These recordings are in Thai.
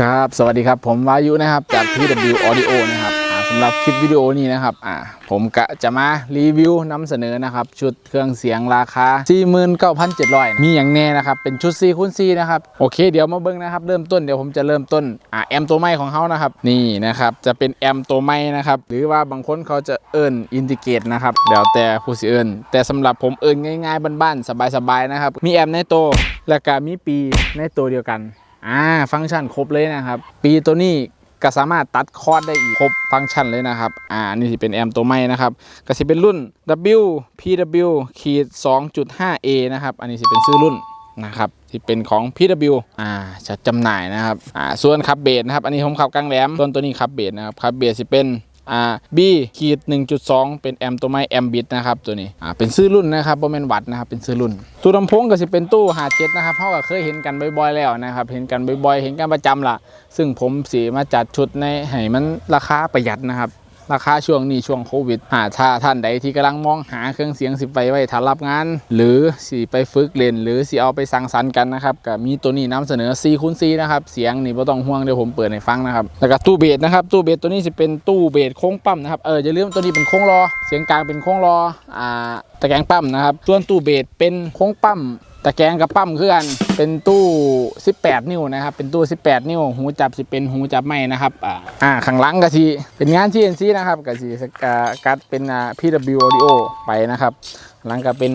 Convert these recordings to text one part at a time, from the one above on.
ครับ สวัสดีครับ ผมวายุนะครับจาก TW Audio นะครับสำหรับคลิปวิดีโอนี้นะครับอ่าผมกะจะมารีวิวนำเสนอนะครับ ชุดเครื่องเสียงราคา 49,700 มีอย่างแน่นะครับ เป็นชุด4คูณ4นะครับ โอเค เดี๋ยวมาเบิ้งนะครับ เริ่มต้นเดี๋ยวผมจะเริ่มต้นอ่าแอมตัวไม้ของเขานะครับ นี่นะครับ จะเป็นแอมตัวไม้นะครับ หรือว่าบางคนเขาจะเอิ้นอินดิเกตนะครับเดี๋ยวแต่ผู้สิเอิ้นแต่สำหรับผมเอิ้นง่ายๆบ้านๆสบายๆนะครับมีแอมในตัวและก็มีปีในตัวเดียวกัน อ่าฟังก์ชันครบเลยนะครับ ปีตัวนี้ก็สามารถตัดคอร์ดได้อีกครบฟังก์ชันเลยนะครับ อ่า นี่สิเป็นแอมตัวใหม่นะครับก็สิเป็นรุ่น W PW ขีด 2.5A นะครับ อันนี้สิเป็นซื้อรุ่นนะครับที่เป็นของ PW อ่าจะจำหน่ายนะครับ อ่า ส่วนขับเบสนะครับ อันนี้ผมขับกลางแหลมส่วนตัวนี้ขับเบสนะครับขับเบสสิเป็น อ่า B ขีด1.2 เป็นแอมตัวไม้แอมบิดนะครับตัวนี้อ่าเป็นซื้อรุ่นนะครับบ่แมนวัดนะครับเป็นซื้อรุ่น ตู้ลำโพงก็จะเป็นตู้หาเจ็ดนะครับเพราะก็เคยเห็นกันบ่อยๆแล้วนะครับเห็นกันบ่อยๆเห็นกันประจำล่ะ ซึ่งผมสีมาจัดชุดในให้มันราคาประหยัดนะครับ ราคาช่วงนี้ช่วงโควิดหาถ้าท่านใดที่กำลังมองหาเครื่องเสียงสิไปไว้ถ้ารับงาน หรือสิไปฝึกเล่นหรือสิเอาไปสังสรรค์กันนะครับก็มีตัวนี้นำเสนอ4คูณ4นะครับเสียงนี่บ่ต้องห่วงเดี๋ยวผมเปิดให้ฟังนะครับแล้วก็ตู้เบสนะครับตู้เบสตัวนี้สิเป็นตู้เบสโค้งปั๊มนะครับเอออย่าลืมตัวนี้เป็นโค้งรอ เสียงกลางเป็นโค้งรออ่าตะแกรงปั๊มนะครับส่วนตู้เบสเป็นโค้งปั๊ม ตะแกรงกับปั๊มคือกันเป็นตู้ 18 นิ้วนะครับเป็นตู้ 18 นิ้ว หูจับสิเป็นหูจับไม้นะครับอ่าอ่าข้างหลังก็สิเป็นงาน CNC นะครับก็สิสกากัดเป็นอ่า PW Audio ไปนะครับหลังก็เป็น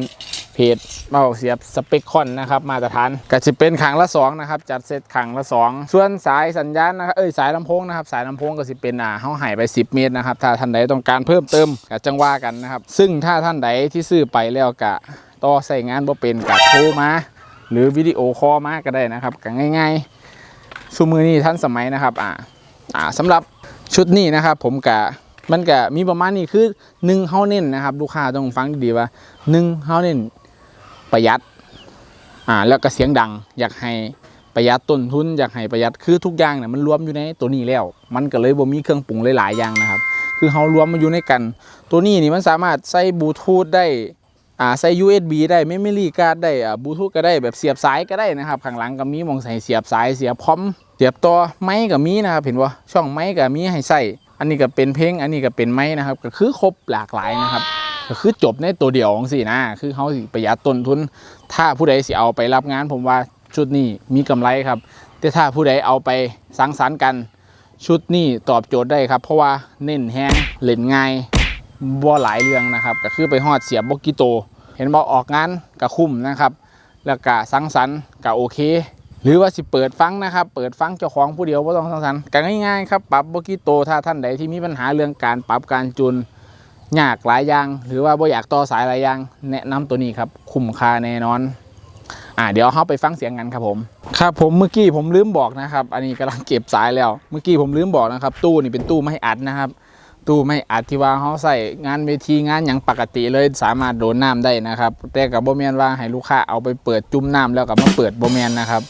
เพจเมาเสียบสเปคคอนนะครับมาตรฐานก็จะเป็นขังละ2นะครับจัดเซตขังละ 2 ส่วนสายสัญญาณนะครับเอ้ยสายลำโพงนะครับสายลำโพงก็สิเป็นอ่าเฮาหายไป 10 เมตรนะครับถ้าท่านใดต้องการเพิ่มเติมก็จังว่ากันนะครับซึ่งถ้าท่านใดที่ซื้อไปแล้วกะ ต่อใส่งานบ่เป็นกะโทรมาหรือวิดีโอคอลมาก็ได้นะครับก็ง่ายๆชูมือนี้ท่านสมัยนะครับอ่าอ่าสำหรับชุดนี้นะครับ ผมกะมันกะมีประมาณนี้คือหนึ่งเฮาเน้นนะครับ ลูกค้าต้องฟังดีๆว่าหนึ่งเฮาเน้นประหยัดอ่าแล้วก็เสียงดังอยากให้ประหยัดต้นทุนอยากให้ประหยัดคือทุกอย่างเนี่ยมันรวมอยู่ในตัวนี้แล้ว มันก็เลยบ่มีเครื่องปรุงหลายๆอย่างนะครับ คือเฮารวมมาอยู่ในกัน ตัวนี้นี่มันสามารถใส่บลูทูธได้ อ่าใส่ USB ได้เมมโมรี่การ์ดได้อ่าบลูทูธก็ได้แบบเสียบสายก็ได้นะครับข้างหลังก็มีมองใส่เสียบสายเสียบพร้อม เสียบต่อไม้ก็มีนะครับเห็นว่าช่องไม้ก็มีให้ใส่อันนี้ก็เป็นเพลงอันนี้ก็เป็นไม้นะครับ ก็คือครบหลากหลายนะครับก็คือจบในตัวเดียวของสินะคือเขาประหยัดต้นทุน ถ้าผู้ใดสิเอาไปรับงาน ผมว่าชุดนี้มีกำไรครับ แต่ถ้าผู้ใดเอาไปสังสรรค์กัน ชุดนี้ตอบโจทย์ได้ครับ เพราะว่าเน้นแห้งเล่นง่าย บ่หลายเรื่องนะครับ ก็คือไปฮอดเสียบบกี่โต เห็นบอกออกงานก็คุ้มนะครับ แล้วก็สังสรรค์ก็โอเค หรือว่าสิเปิดฟังนะครับ เปิดฟังเจ้าของผู้เดียวว่าต้องสังสรรค์ก็ง่ายๆครับปรับบกิโตถ้าท่านใดที่มีปัญหาเรื่องการปรับการจูนยากหลายอย่าง หรือว่าบ่อยากต่อสายหลายอย่างแนะนำตัวนี้ครับคุ้มค่าแน่นอนอ่าเดี๋ยวเขาไปฟังเสียงกันครับผม ครับผมเมื่อกี้ผมลืมบอกนะครับ อันนี้กำลังเก็บสายแล้ว เมื่อกี้ผมลืมบอกนะครับ ตู้นี่เป็นตู้ไม่อัดนะครับ ตู้ไม่อาจที่ว่าเขาใส่งานเวทีงานอย่างปกติเลยสามารถโดนน้ำได้นะครับ แต่กับโบแมนว่าให้ลูกค้าเอาไปเปิดจุ่มน้ำแล้วกับมาเปิดโบแมนนะครับ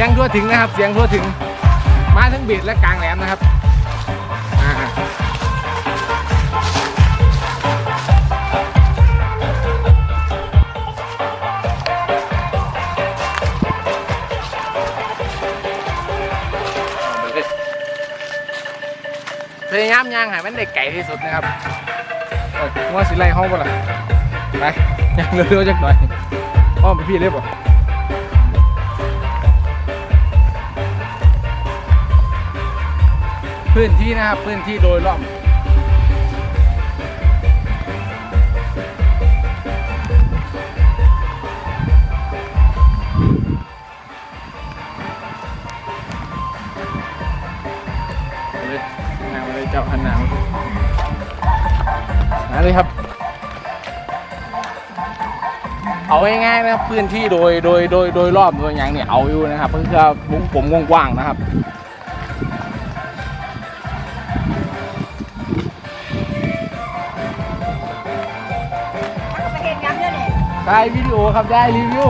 ียงทั่วถึงนะครับ เสียงทั่วถึง มาทั้งบีดและกลางแหลมนะครับอ่าพยายามย่างให้มันได้ไก่ที่สุดนะครับว่าสิไล่ห้องป่ะล่ะไปย่างเร็วๆจักหน่อยอ้อมไปพี่เรียบป่ พื้นที่นะครับ พื้นที่โดยรอบเลยนาเลยเจ้าหันหนาวมาเลยครับ เอาง่ายๆนะครับพื้นที่โดยโดยโดยโดยรอบโดยอย่างเนี่ยเอาอยู่นะครับเพื่อวงผมกว้างๆนะครับ ได้วิดีโอครับได้รีวิว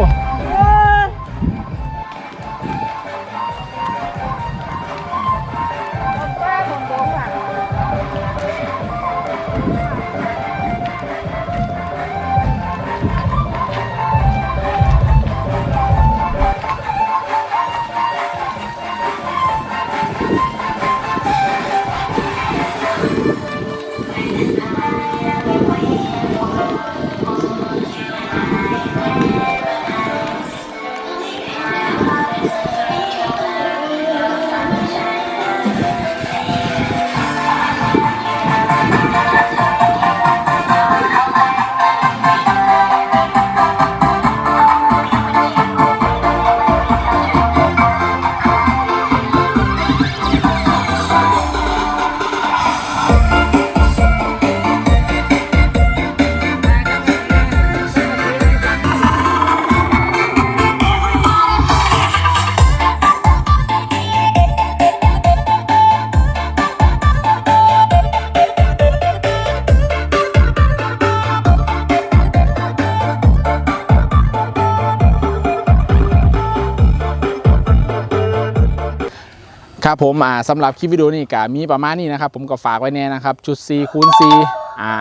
ผมอ่าสำหรับคลิปวิดีโอนี้ก็มีประมาณนี้นะครับ ผมก็ฝากไว้แน่นะครับ จุด4คูณ4อ่า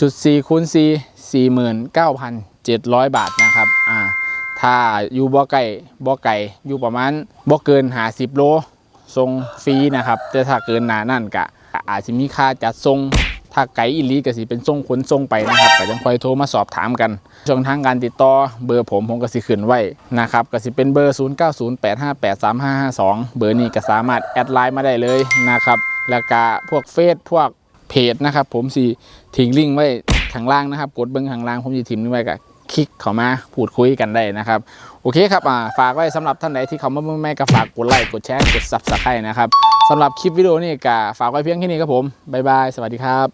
จุด4คูณ4 49,700 บาทนะครับอ่าถ้าอยู่บ่อไก่บ่อไก่อยู่ประมาณบ่เกิน50โลทรงฟรีนะครับ แต่ถ้าเกินหนานั่นก็อาจจะมีค่าจัดทรง ถ้าไกลอีหลีก็สิเป็นส่งขนส่งไปนะครับก็ยังคอยโทรมาสอบถามกัน ช่องทางการติดต่อเบอร์ผมผมก็สิขึ้นไว้นะครับก็สิเป็นเบอร์ 0908583552 เบอร์นี้ก็สามารถแอดไลน์มาได้เลยนะครับแล้วก็พวกเฟซพวกเพจนะครับผมสิทิ้งลิงก์ไว้ข้างล่างนะครับ กดเบิ้งข้างล่างผมจะทิ้งไว้กับคลิกเข้ามาพูดคุยกันได้นะครับ โอเคครับอ่าฝากไว้สำหรับท่านใดที่เขามาเบิ่งแม่ก็ฝากกดไลค์กดแชร์กด Subscribe นะครับสำหรับคลิปวิดีโอนี้ก็ฝากไว้เพียงแค่นี้ครับผม บ๊ายบาย สวัสดีครับ